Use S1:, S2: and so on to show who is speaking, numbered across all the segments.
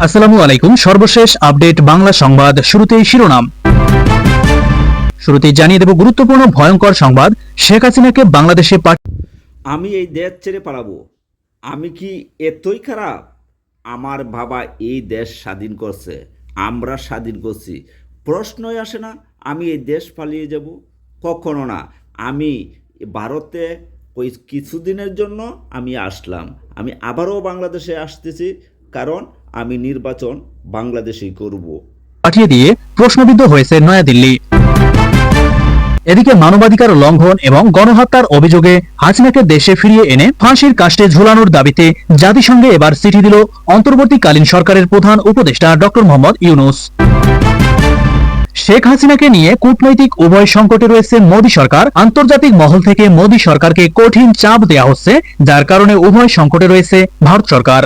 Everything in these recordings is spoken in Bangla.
S1: আসসালামু আলাইকুম। সর্বশেষ আপডেট বাংলা সংবাদ শুরুতেই শিরোনাম। শুরুতেই জানিয়ে দেব গুরুত্বপূর্ণ ভয়ঙ্কর সংবাদ। শেখ হাসিনাকে বাংলাদেশে পাঠ-
S2: আমি এই দেশ ছেড়ে পালাবো। আমি কি এতই খারাপ? আমার বাবা এই দেশ স্বাধীন করছে। আমরা স্বাধীন করছি। প্রশ্নই আসে না, আমি এই দেশ পালিয়ে যাব কখনো না। আমি ভারতে ওই কিছুদিনের জন্য আমি আসলাম। আমি আবারও বাংলাদেশে আসতেছি। কারণ আমি নির্বাচন বাংলাদেশেই করব।
S1: পাঠিয়ে দিয়ে প্রশ্নবিদ্ধ হয়েছে নয়াদিল্লি। এদিকে মানবাধিকার লঙ্ঘন এবং গণহত্যার অভিযোগে হাসিনাকে দেশে ফিরিয়ে এনে ফাঁসির কাষ্টে ঝুলানোর দাবিতে জাতিসংঘে এবার চিঠি দিল অন্তর্বর্তীকালীন সরকারের প্রধান উপদেষ্টা ডক্টর মোহাম্মদ ইউনুস। শেখ হাসিনাকে নিয়ে কূটনৈতিক উভয় সংকটে রয়েছে মোদী সরকার। আন্তর্জাতিক মহল থেকে মোদী সরকারকে কঠিন চাপ দেয়া হচ্ছে, যার কারণে উভয় সংকটে রয়েছে ভারত সরকার।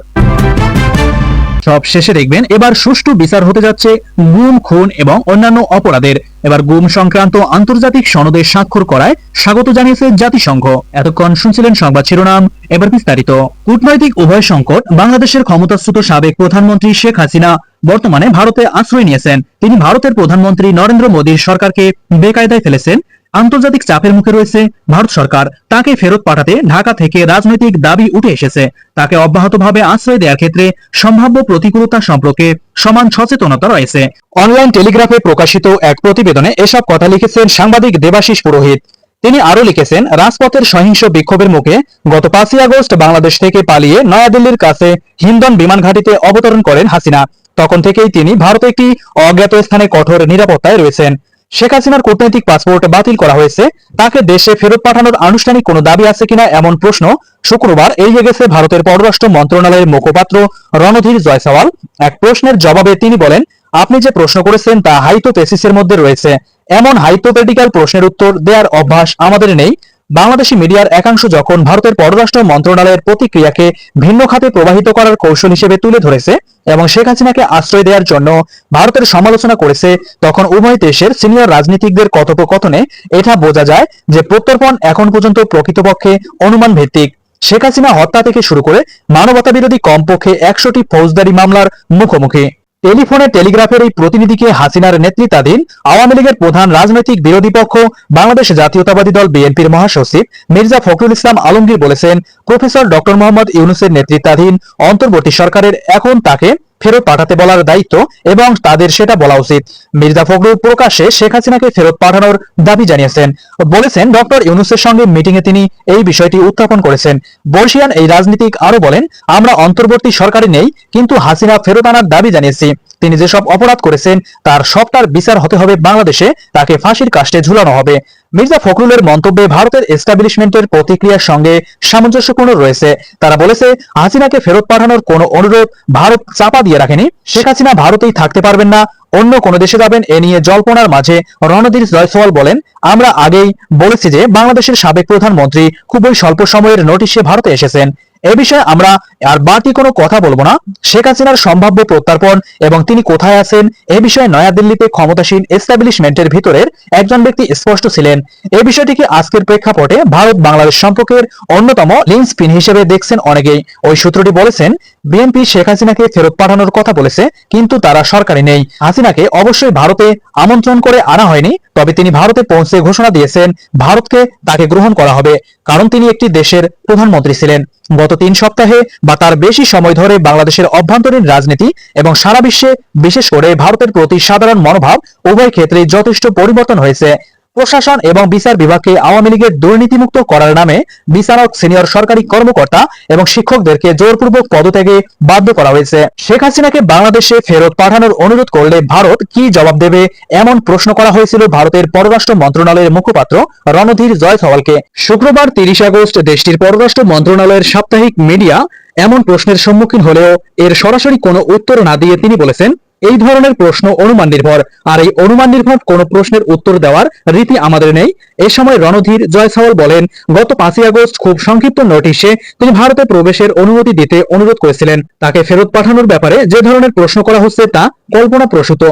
S1: সব শেষে দেখবেন এবার সুষ্ঠু বিচার হতে যাচ্ছে গুম, খুন এবং অন্যান্য অপরাধের। এবার গুম সংক্রান্ত আন্তর্জাতিক সনদে স্বাক্ষর করায় স্বাগত জানিয়েছে জাতিসংঘ। এতক্ষণ শুনছিলেন সংবাদ শিরোনাম। এবার বিস্তারিত। কূটনৈতিক উভয় সংকট বাংলাদেশের ক্ষমতাচ্যুত সাবেক প্রধানমন্ত্রী শেখ হাসিনা বর্তমানে ভারতে আশ্রয় নিয়েছেন। তিনি ভারতের প্রধানমন্ত্রী নরেন্দ্র মোদীর সরকারকে বেকায়দায় ফেলেছেন। আন্তর্জাতিক চাপের মুখে রয়েছে ভারত সরকার। তাকে ফেরত পাঠাতে ঢাকা থেকে রাজনৈতিক দাবি উঠে এসেছে। তাকে অব্যাহতভাবে আশ্রয় দেওয়ার ক্ষেত্রে সম্ভাব্য প্রতিকূলতা সম্পর্কে সমান সচেতনতা রয়েছে। অনলাইন টেলিগ্রাফে প্রকাশিত এক প্রতিবেদনে এসব কথা লিখেছেন সাংবাদিক দেবাশিস পুরোহিত। তিনি আরও লিখেছেন, রাজপথের সহিংস বিক্ষোভের মুখে গত পাঁচই আগস্ট বাংলাদেশ থেকে পালিয়ে নয়াদিল্লির কাছে হিন্দন বিমান ঘাটিতে অবতরণ করেন হাসিনা। তখন থেকেই তিনি ভারতে একটি অজ্ঞাত স্থানে কঠোর নিরাপত্তায় রয়েছেন। শেখ হাসিনার কূটনৈতিক পাসপোর্ট বাতিল করা হয়েছে। তাকে দেশে ফেরত পাঠানোর আনুষ্ঠানিক কোনো দাবি আছে কিনা এমন প্রশ্ন শুক্রবার এড়িয়ে গেছে ভারতের পররাষ্ট্র মন্ত্রণালয়ের মুখপাত্র রণধীর জয়সওয়াল। এক প্রশ্নের জবাবে তিনি বলেন, আপনি যে প্রশ্ন করেছেন তা হাইপোথেসিসের মধ্যে রয়েছে। এমন হাইপোথেটিক্যাল প্রশ্নের উত্তর দেওয়ার অভ্যাস আমাদের নেই। বাংলাদেশি মিডিয়ার একাংশ যখন ভারতের পররাষ্ট্র মন্ত্রণালয়ের প্রতিক্রিয়াকে ভিন্ন খাতে প্রবাহিত করার কৌশল হিসেবে তুলে ধরেছে এবং শেখ হাসিনাকে আশ্রয় দেওয়ার জন্য ভারতের সমালোচনা করেছে, তখন উভয় দেশের সিনিয়র রাজনীতিকদের কথোপকথনে এটা বোঝা যায় যে প্রত্যর্পণ এখন পর্যন্ত প্রকৃতপক্ষে অনুমান ভিত্তিক শেখ হাসিনা হত্যা থেকে শুরু করে মানবতা বিরোধী কমপক্ষে একশোটি ফৌজদারি মামলার মুখোমুখি। টেলিফোনে টেলিগ্রাফের এই প্রতিনিধিকে হাসিনার নেতৃত্বাধীন আওয়ামী লীগের প্রধান রাজনৈতিক বিরোধী পক্ষ বাংলাদেশ জাতীয়তাবাদী দল বিএনপির মহাসচিব মির্জা ফখরুল ইসলাম আলমগীর বলেছেন, প্রফেসর ডক্টর মোহাম্মদ ইউনুসের নেতৃত্বাধীন অন্তর্বর্তী সরকারের এখন তাকে ফেরত পাঠাতে বলার দায়িত্ব এবং তাদের সেটা বলা উচিত। মির্জা ফখরুল প্রকাশ্যে শেখ হাসিনাকে ফেরত পাঠানোর দাবি জানিয়েছেন। বলেছেন, ডক্টর ইউনুসের সঙ্গে মিটিং এ তিনি এই বিষয়টি উত্থাপন করেছেন। বর্ষিয়ান এই রাজনীতিক আরও বলেন, আমরা অন্তর্বর্তী সরকারে নেই, কিন্তু হাসিনা ফেরত আনার দাবি জানিয়েছি। তিনি যেসব অপরাধ করেছেন, তার সবটার বিচার হতে হবে বাংলাদেশে, তাকে ফাঁসির কাষ্টে ঝুলানো হবে। মির্জা ফখরুলের মন্তব্যে ভারতের এস্টাবলিশমেন্টের প্রতিক্রিয়ার সঙ্গে সামঞ্জস্যপূর্ণ রয়েছে। তারা বলেছে, হাসিনাকে ফেরত পাঠানোর কোনো অনুরোধ ভারত চাপা দিয়ে রাখেনি। শেখ হাসিনা ভারতেই থাকতে পারবেন না, অন্য কোন দেশে যাবেন। এ নিয়ে জল্পনার মাঝে রণধীর জয়সওয়াল বলেন, আমরা আগেই বলেছি যে বাংলাদেশের সাবেক প্রধানমন্ত্রী খুবই স্বল্প সময়ের নোটিশে ভারতে এসেছেন। এ বিষয়ে আমরা আর বাড়তি কোনো কথা বলব না। শেখ হাসিনার সম্ভাব্য প্রত্যার্পণ এবং তিনি কোথায় আছেন, এ বিষয়ে নয়াদিল্লিতে ক্ষমতাসীন এস্টাবলিশমেন্টের ভিতরের একজন ব্যক্তি স্পষ্ট ছিলেন। এই বিষয়টিকে আজকের প্রেক্ষাপটে ভারত বাংলাদেশ সম্পর্কের অন্যতম লিন্স পিন হিসেবে দেখছেন অনেকেই। ওই সূত্রটি বলেছেন বিএনপি শেখ হাসিনাকে ফেরত পাঠানোর কথা বলেছে, কিন্তু তারা সরকারি নেই। হাসিনাকে অবশ্যই ভারতে আমন্ত্রণ করে আনা হয়নি, তবে তিনি ভারতে পৌঁছে ঘোষণা দিয়েছেন, ভারতকে তাকে গ্রহণ করা হবে, কারণ তিনি একটি দেশের প্রধানমন্ত্রী ছিলেন। গত তিন সপ্তাহে বা তার বেশি সময় ধরে বাংলাদেশের অভ্যন্তরীণ রাজনীতি এবং সারা বিশ্বে, বিশেষ করে ভারতের প্রতি সাধারণ মনোভাব, উভয় ক্ষেত্রে যথেষ্ট পরিবর্তন হয়েছে। প্রশাসন এবং বিচার বিভাগকে আওয়ামী লীগের দুর্নীতিমুক্ত করার নামে বিচারক, সিনিয়র সরকারি কর্মকর্তা এবং শিক্ষকদেরকে জোরপূর্বক পদত্যাগে বাধ্য করা হয়েছে। শেখ হাসিনাকে বাংলাদেশে ফেরত পাঠানোর অনুরোধ করলে ভারত কি জবাব দেবে এমন প্রশ্ন করা হয়েছিল ভারতের পররাষ্ট্র মন্ত্রণালয়ের মুখপাত্র রণধীর জয়সওয়ালকে। শুক্রবার তিরিশ আগস্ট দেশটির পররাষ্ট্র মন্ত্রণালয়ের সাপ্তাহিক মিডিয়া এমন প্রশ্নের সম্মুখীন হলেও এর সরাসরি কোনো উত্তর না দিয়ে তিনি বলেছেন এই ধরনের প্রশ্ন অনুমান নির্ভর। আর এই অনুমান নির্ভর কোনো প্রশ্নের উত্তর দেওয়ার রীতি আমাদের নেই। এ সময় রণধীর জয়সওয়াল বলেন, গত পাঁচই আগস্ট খুব সংক্ষিপ্ত নোটিশে তিনি ভারতে প্রবেশের অনুমতি দিতে অনুরোধ করেছিলেন। তাকে ফেরত পাঠানোর ব্যাপারে যে ধরনের প্রশ্ন করা হচ্ছে তা কল্পনা প্রসূত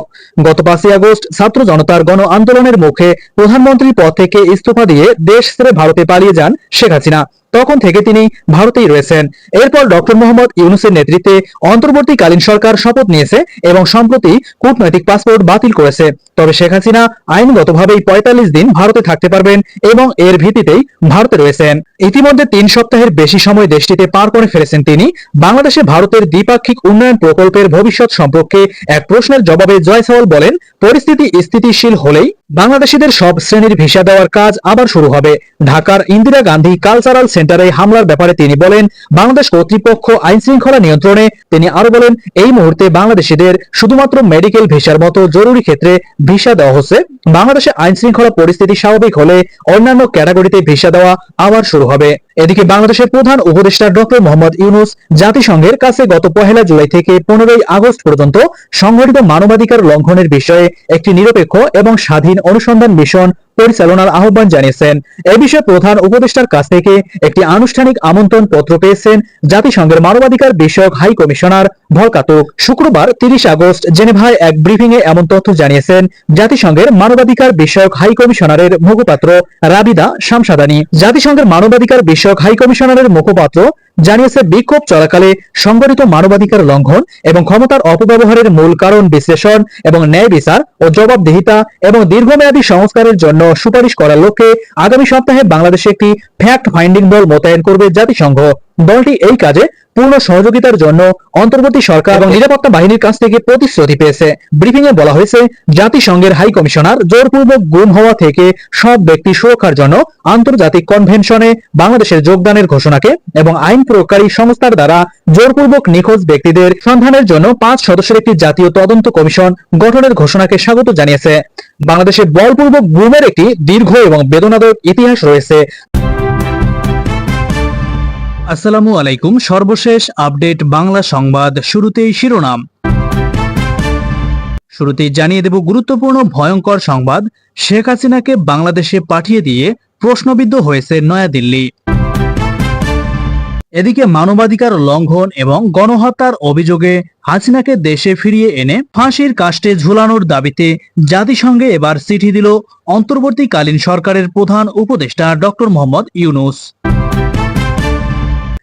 S1: গত পাঁচই আগস্ট ছাত্র জনতার গণ আন্দোলনের মুখে প্রধানমন্ত্রী পদ থেকে ইস্তফা দিয়ে দেশ ছেড়ে ভারতে পালিয়ে যান শেখ হাসিনা। তখন থেকে তিনি ভারতেই রয়েছেন। এরপর ডক্টর মোহাম্মদ ইউনুসের নেতৃত্বে অন্তর্বর্তীকালীন সরকার শপথ নিয়েছে এবং সম্প্রতি কূটনৈতিক পাসপোর্ট বাতিল করেছে। তবে শেখ হাসিনা আইনগতভাবেই পঁয়তাল্লিশ দিন ভারতে থাকতে পারবেন এবং এর ভিত্তিতেই ভারতে রয়েছেন। ইতিমধ্যে তিন সপ্তাহের বেশি সময় দেশটিতে পার করে ফেলেছেন তিনি। বাংলাদেশে ভারতের দ্বিপাক্ষিক উন্নয়ন প্রকল্পের ভবিষ্যৎ সম্পর্কে এক প্রশ্নের জবাবে জয়সওয়াল বলেন, পরিস্থিতি স্থিতিশীল হলেই বাংলাদেশিদের সব শ্রেণির ভিসা দেওয়ার কাজ আবার শুরু হবে। ঢাকার ইন্দিরা গান্ধী কালচারাল সেন্টারে হামলার ব্যাপারে তিনি বলেন, বাংলাদেশ কর্তৃপক্ষ আইন শৃঙ্খলা নিয়ন্ত্রণে, তিনি আরও বলেন, এই মুহূর্তে বাংলাদেশিদের শুধুমাত্র মেডিকেল ভিসার মতো জরুরি ক্ষেত্রে ভিসা দেওয়া হচ্ছে। বাংলাদেশে আইন শৃঙ্খলা পরিস্থিতি স্বাভাবিক হলে অন্যান্য ক্যাটাগরিতে ভিসা দেওয়া আবার শুরু হবে। এদিকে বাংলাদেশের প্রধান উপদেষ্টা ডক্টর মোহাম্মদ ইউনুস জাতিসংঘের কাছে গত পহেলা জুলাই থেকে পনেরোই আগস্ট পর্যন্ত সংঘটিত মানবাধিকার লঙ্ঘনের বিষয়ে একটি নিরপেক্ষ এবং স্বাধীন অনুসন্ধান মিশন পরিচালনার আহ্বান জানিয়েছেন। এ বিষয়ে প্রধান উপদেষ্টার কাছ থেকে একটি আনুষ্ঠানিক আমন্ত্রণ পত্র পেয়েছেন জাতিসংঘের মানবাধিকার বিষয়ক হাই কমিশনার ভলকাতুক শুক্রবার তিরিশ আগস্ট জেনেভায় এক ব্রিফিং এ এমন তথ্য জানিয়েছেন জাতিসংঘের মানবাধিকার বিষয়ক হাই কমিশনারের মুখপাত্র রাবিদা শামসাদানি। জাতিসংঘের মানবাধিকার বিষয়ক হাই কমিশনারের মুখপাত্র জানিয়েছে বিক্ষোভ চলাকালে সংগঠিত মানবাধিকার লঙ্ঘন এবং ক্ষমতার অপব্যবহারের মূল কারণ বিশ্লেষণ এবং ন্যায় বিচার ও জবাবদিহিতা এবং দীর্ঘমেয়াদী সংস্কারের জন্য সুপারিশ করার লক্ষ্যে আগামী সপ্তাহে বাংলাদেশে একটি ফ্যাক্ট ফাইন্ডিং দল মোতায়েন করবে জাতিসংঘ। দলটি এই কাজে পূর্ণ সহযোগিতার জন্য অন্তর্বর্তী সরকার এবং নিরাপত্তা বাহিনীর কাছ থেকে প্রতিশ্রুতি পেয়েছে। ব্রিফিং এ বলা হয়েছে জাতিসংঘের হাই কমিশনার জোরপূর্বক গুম হওয়া থেকে সব ব্যক্তি সুরক্ষার জন্য আন্তর্জাতিক কনভেনশনে বাংলাদেশের যোগদানের ঘোষণাকে এবং আইন প্রয়োগকারী সংস্থার দ্বারা জোরপূর্বক নিখোঁজ ব্যক্তিদের সন্ধানের জন্য পাঁচ সদস্যের একটি জাতীয় তদন্ত কমিশন গঠনের ঘোষণাকে স্বাগত জানিয়েছে। বাংলাদেশে বলপূর্বক গুমের একটি দীর্ঘ এবং বেদনাদায়ক ইতিহাস রয়েছে। আসসালামু আলাইকুম। সর্বশেষ আপডেট বাংলা সংবাদ শুরুতেই শিরোনাম। শুরুতেই জানিয়ে দেব গুরুত্বপূর্ণ ভয়ঙ্কর সংবাদ। শেখ হাসিনাকে বাংলাদেশে পাঠিয়ে দিয়ে প্রশ্নবিদ্ধ হয়েছে নয়াদিল্লি। এদিকে মানবাধিকার লঙ্ঘন এবং গণহত্যার অভিযোগে হাসিনাকে দেশে ফিরিয়ে এনে ফাঁসির কাষ্টে ঝুলানোর দাবিতে জাতিসংঘে এবার চিঠি দিল অন্তর্বর্তীকালীন সরকারের প্রধান উপদেষ্টা ডক্টর মোহাম্মদ ইউনুস।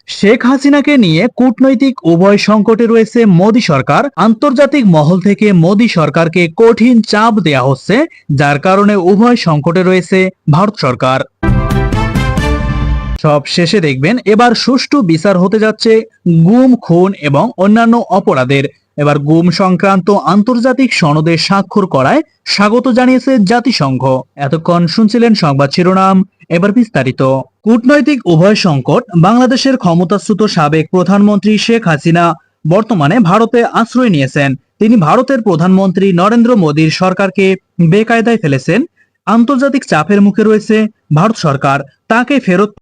S1: শেখ হাসিনাকে নিয়ে কূটনৈতিক উভয় সংকটে রয়েছে মোদি সরকার। আন্তর্জাতিক মহল থেকে মোদি সরকারকে কঠিন চাপ দেয়া হচ্ছে, যার কারণে উভয় সংকটে রয়েছে ভারত সরকার। সব শেষে দেখবেন, এবার সুষ্ঠু বিচার হতে যাচ্ছে গুম, খুন এবং অন্যান্য অপরাধের। এবার গুম সংক্রান্ত আন্তর্জাতিক সনদে স্বাক্ষর করায় স্বাগত জানিয়েছে জাতিসংঘ। এতক্ষণ শুনছিলেন সংবাদ শিরোনাম, এবার বিস্তারিত। কূটনৈতিক উভয় সংকট, বাংলাদেশের ক্ষমতাচ্যুত সাবেক প্রধানমন্ত্রী শেখ হাসিনা বর্তমানে ভারতে আশ্রয় নিয়েছেন। তিনি ভারতের প্রধানমন্ত্রী নরেন্দ্র মোদীর সরকারকে বেকায়দায় ফেলেছেন। আন্তর্জাতিক চাপের মুখে রয়েছে ভারত সরকার। তাকে ফেরত